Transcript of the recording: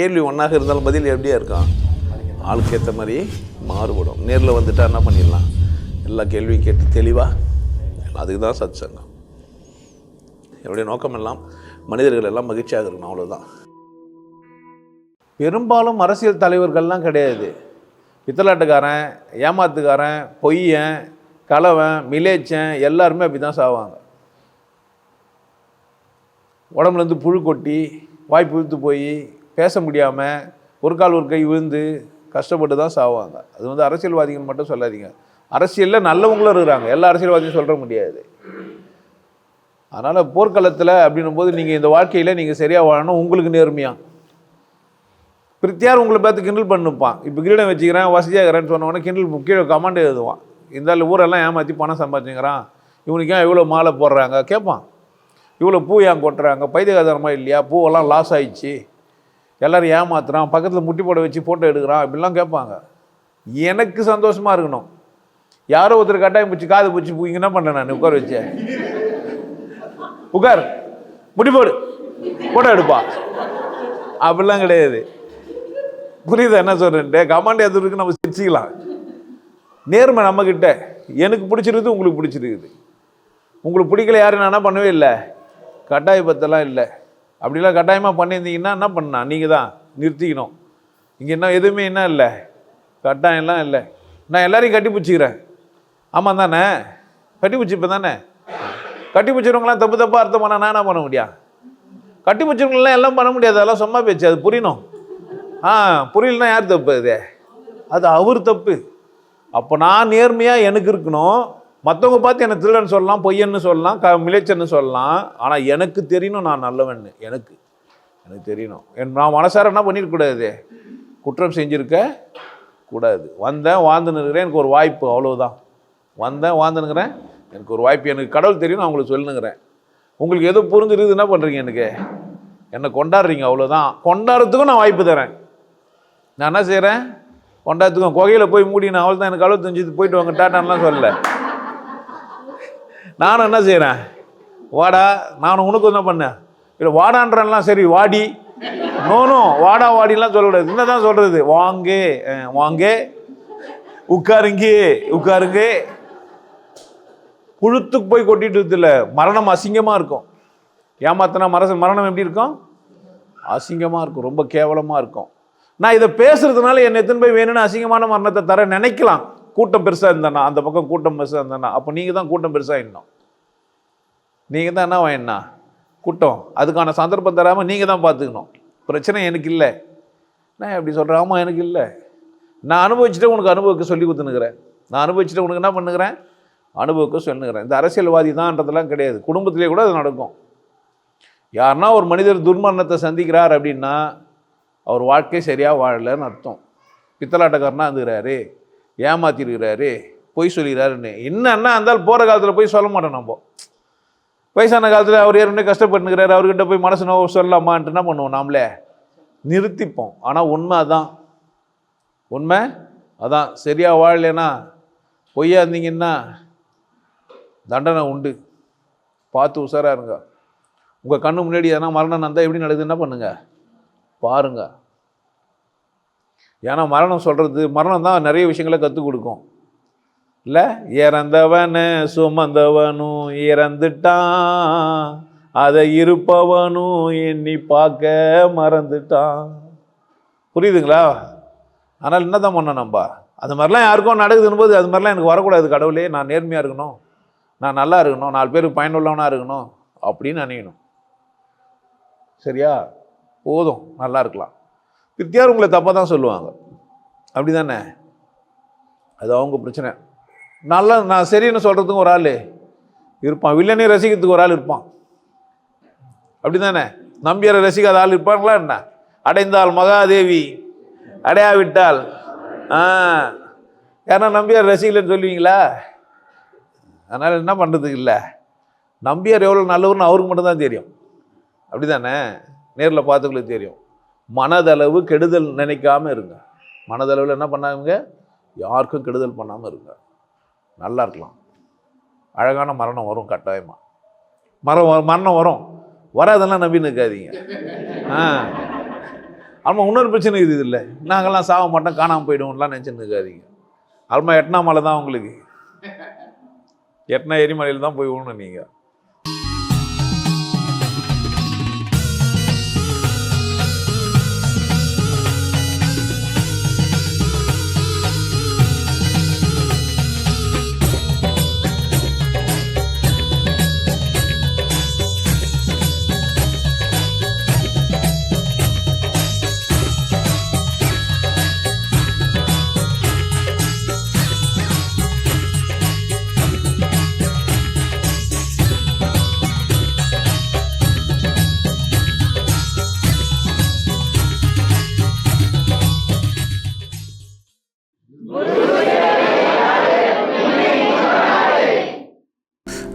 கேள்வி ஒன்றாக இருந்தாலும் பதில் எப்படியா இருக்கும்? ஆளுக்கு ஏற்ற மாதிரி மாறுபடும். நேரில் வந்துட்டா என்ன பண்ணிடலாம்? எல்லா கேள்வியும் கேட்டு தெளிவாக அதுக்கு தான் சத் சங்கம் என்னுடைய நோக்கம் எல்லாம் மனிதர்கள் எல்லாம் மகிழ்ச்சியாக இருக்கணும் அவ்வளோதான் பெரும்பாலும் அரசியல் தலைவர்கள்லாம் கிடையாது. பித்தலாட்டுக்காரன் ஏமாத்துக்காரன் பொய்யன் கலவன் மிலேச்சன் எல்லாருமே அப்படி தான் சாவாங்க உடம்புலேருந்து புழு கொட்டி வாய் புழுத்து போய் பேச முடியாமல் ஒரு கால் ஒரு கை விழுந்து கஷ்டப்பட்டு தான் சாவாங்க. அது வந்து அரசியல்வாதிகள் மட்டும் சொல்லாதீங்க. அரசியலில் நல்லவங்களும் இருக்கிறாங்க. எல்லா அரசியல்வாதியும் சொல்ல முடியாது. அதனால் போர்க்களத்தில் அப்படின்னும் போது நீங்கள் இந்த வாழ்க்கையில் நீங்கள் சரியாக வாழணும். உங்களுக்கு நேர்மையாக பிரித்தியார் உங்களை பார்த்து கிண்டல் பண்ணுப்பான். இப்போ கிரீடம் வச்சுக்கிறேன் வசதியாகிறேன்னு சொன்னவொடனே கிண்டல் கீழே கமாண்ட் எழுதுவான். இந்த ஊரெல்லாம் ஏமாற்றி பணம் சம்பாதிச்சுக்கிறான். இவனுக்கு ஏன் இவ்வளோ மாலை போடுறாங்க? கேட்பான் இவ்வளோ பூ ஏன் கொட்டுறாங்க? பைத்தியகாதாரமாக இல்லையா? பூவெல்லாம் லாஸ் ஆயிடுச்சு. எல்லோரும் ஏமாத்துறான் பக்கத்தில் முட்டி போட வச்சு ஃபோட்டோ எடுக்கிறான் இப்படிலாம் கேட்பாங்க. எனக்கு சந்தோஷமாக இருக்கணும். யாரோ ஒருத்தர் கட்டாயம் பிடிச்சி காது பிடிச்சி போய் என்ன பண்ணேன் நான் உட்கார வச்சேன் உட்கார். முடி போடு. ஃபோட்டோ எடுப்பா. அப்படிலாம் கிடையாது. புரியுது என்ன சொல்கிறேன்ட்டு கமாண்ட் எதிர்க்கு நம்ம சிரிச்சிக்கலாம். நேர்மை நம்மக்கிட்ட எனக்கு பிடிச்சிருக்குது உங்களுக்கு பிடிச்சிருக்குது. உங்களுக்கு பிடிக்கல யாரும் நான் என்ன பண்ணவே இல்லை? கட்டாயப்பத்தெல்லாம் இல்லை. அப்படிலாம் கட்டாயமாக பண்ணியிருந்தீங்கன்னா என்ன பண்ணா நீங்கள் தான் நிறுத்திக்கணும். இங்கே என்ன எதுவுமே என்ன இல்லை. கட்டாயம்லாம் இல்லை. நான் எல்லாரையும் கட்டி பிடிச்சிக்கிறேன். ஆமாம் தானே? கட்டி பிடிச்சிப்பேன் தானே? கட்டி பிடிச்சிருவங்களாம் தப்பு தப்பாக அர்த்தம் பண்ணால் நான் என்ன பண்ண முடியும் கட்டி பிடிச்சிருவங்களாம் எல்லாம் பண்ண முடியாது. அதெல்லாம் சும்மா பேச்சு. அது புரியணும். ஆ புரியலனா யார் தப்பு அது? அது அவர் தப்பு. அப்போ நான் நேர்மையாக எனக்கு இருக்கணும். மற்றவங்க பார்த்து என்னை திருடன்னு சொல்லலாம் பொய்யன்னு சொல்லலாம் க மிளைச்சன்னு சொல்லலாம். ஆனால் எனக்கு தெரியணும் நான் நல்லவன்னு எனக்கு. எனக்கு தெரியணும். என் நான் மனசார என்ன பண்ணிருக்கக்கூடாது குற்றம் செஞ்சுருக்க கூடாது. வந்தேன் வாழ்ந்துன்னு இருக்கிறேன் எனக்கு ஒரு வாய்ப்பு அவ்வளோதான் வந்தேன் வாழ்ந்துனுங்கிறேன் எனக்கு ஒரு வாய்ப்பு. எனக்கு கடவுள் தெரியும் நான் உங்களுக்கு சொல்லுங்கிறேன். உங்களுக்கு எது புரிஞ்சிருக்குது என்ன பண்ணுறீங்க எனக்கு? என்னை கொண்டாடுறீங்க அவ்வளோதான் கொண்டாடுறதுக்கும் நான் வாய்ப்பு தரேன். நான் என்ன செய்கிறேன் கொண்டாடுறதுக்கும் குகையில் போய் மூடி நான் அவள் தான் எனக்கு அழுவத்தஞ்சு போயிட்டு வாங்க டாட்டான்லாம் சொல்லலை. நானும் என்ன செய்கிறேன் வாடா நானும் உனக்கு என்ன பண்ணேன்? இல்லை வாடான்றலாம் சரி வாடி. நோனும் வாடா வாடிலாம் சொல்லக்கூடாது. என்ன தான் சொல்கிறது வாங்கே வாங்கே. உட்காருங்க உட்காருங்க. புழுத்துக்கு போய் கொட்டிட்டு இல்லை மரணம் அசிங்கமாக இருக்கும். ஏமாத்தினா மரச மரணம் எப்படி இருக்கும்? அசிங்கமாக இருக்கும் ரொம்ப கேவலமாக இருக்கும். நான் இதை பேசுறதுனால என்னை எத்தனை போய் வேணும்னு அசிங்கமான மரணத்தை தர நினைக்கலாம். கூட்டம் பெருசாக இருந்தானா அந்த பக்கம் கூட்டம் பெருசாக இருந்தானா அப்போ நீங்கள் தான் கூட்டம் பெருசாக இன்னும் நீங்கள் தான் என்ன வாங்கினா கூட்டம். அதுக்கான சந்தர்ப்பம் தராமல் நீங்கள் தான் பார்த்துக்கணும் பிரச்சனை எனக்கு இல்லை. நான் எப்படி சொல்கிறேன் ஆமாம் எனக்கு இல்லை. நான் அனுபவிச்சுட்டு உனக்கு அனுபவிக்க சொல்லி கொடுத்துனுக்கிறேன் நான் அனுபவிச்சுட்டு உனக்கு என்ன பண்ணுகிறேன்? அனுபவிக்க சொல்லுங்கிறேன் இந்த அரசியல்வாதி தான்ன்றதெல்லாம் கிடையாது. குடும்பத்திலே கூட அது நடக்கும். யாருன்னா ஒரு மனிதர் துர்மரணத்தை சந்திக்கிறார் அப்படின்னா அவர் வாழ்க்கை சரியாக வாழலைன்னு அர்த்தம். பித்தலாட்டக்காரனாக இருந்துக்கிறாரு ஏமாத்திருக்கிறாரு பொய் சொல்லிக்கிறாருன்னு என்னன்னா இருந்தாலும் போகிற காலத்தில் போய் சொல்ல மாட்டோம் நம்ம. வயசான காலத்தில் அவர் ஏற்கனவே கஷ்டப்பட்டுக்கிறாரு அவர்கிட்ட போய் மனசு நோ சொல்லலாமான்ட்டு என்ன பண்ணுவோம் நாமளே? நிறுத்திப்போம். ஆனால் உண்மை அதான். உண்மை அதான். சரியாக வாழலைன்னா பொய்யா இருந்தீங்கன்னா தண்டனை உண்டு. பார்த்து உஷாராக இருங்க. உங்கள் கண்ணு முன்னாடி எதனா மரணம் நடந்தால் எப்படி நடக்குது என்ன பண்ணுங்கள் பாருங்க. ஏன்னா மரணம் சொல்கிறது மரணம் தான் நிறைய விஷயங்களை கற்றுக் கொடுக்கும். இல்லை? இறந்தவனு சுமந்தவனும் இறந்துட்டான். அதை இருப்பவனும் எண்ணி பார்க்க மறந்துட்டான். புரியுதுங்களா? ஆனால் என்ன தான் பண்ண நம்பா அது மாதிரிலாம் யாருக்கும் நடக்குதுன்னு போது அது மாதிரிலாம் எனக்கு வரக்கூடாது கடவுளே. நான் நேர்மையாக இருக்கணும். நான் நல்லா இருக்கணும். நாலு பேருக்கு பயனுள்ளவனாக இருக்கணும். அப்படின்னு நினைக்கணும். சரியா? போதும். நல்லா இருக்கலாம். வித்தியார் உங்களை தப்பாக தான் சொல்லுவாங்க. அப்படி தானே அது அவங்க பிரச்சனை. நல்லா நான் சரின்னு சொல்கிறதுக்கும் ஒரு ஆள் இருப்பான். வில்லனையும் ரசிக்கிறதுக்கு ஒரு ஆள் இருப்பான். அப்படி தானே நம்பியரை ரசிக்காத ஆள் இருப்பாங்களா என்ன? அடைந்தால் மகாதேவி அடையாவிட்டால் ஆ. யாரா நம்பியார் ரசிக்கலைன்னு சொல்லுவீங்களா? அதனால் என்ன பண்ணுறதுக்கு இல்லை. நம்பியார் எவ்வளோ நல்லவர்னு அவருக்கு மட்டும்தான் தெரியும். அப்படி தானே நேரில் பார்த்துக்களுக்கு தெரியும். மனதளவு கெடுதல் நினைக்காமல் இருங்க. மனதளவில் என்ன பண்ணாங்க யாருக்கும் கெடுதல் பண்ணாமல் இருங்க. நல்லா இருக்கலாம். அழகான மரணம் வரும் கட்டாயமாக மரம் மரணம் வரும். வராதெல்லாம் நம்பி நிற்காதீங்க. ஆ. ஆமாம் இன்னொரு பிரச்சனை இது இல்லை. நாங்கள்லாம் சாக மாட்டோம் காணாமல் போயிடுவோம்லாம் நினச்சின்னு இருக்காதீங்க ஆல்மா எட்னா மலை தான் உங்களுக்கு. எட்னா எரிமலையில் தான் போய் விடணும் நீங்கள்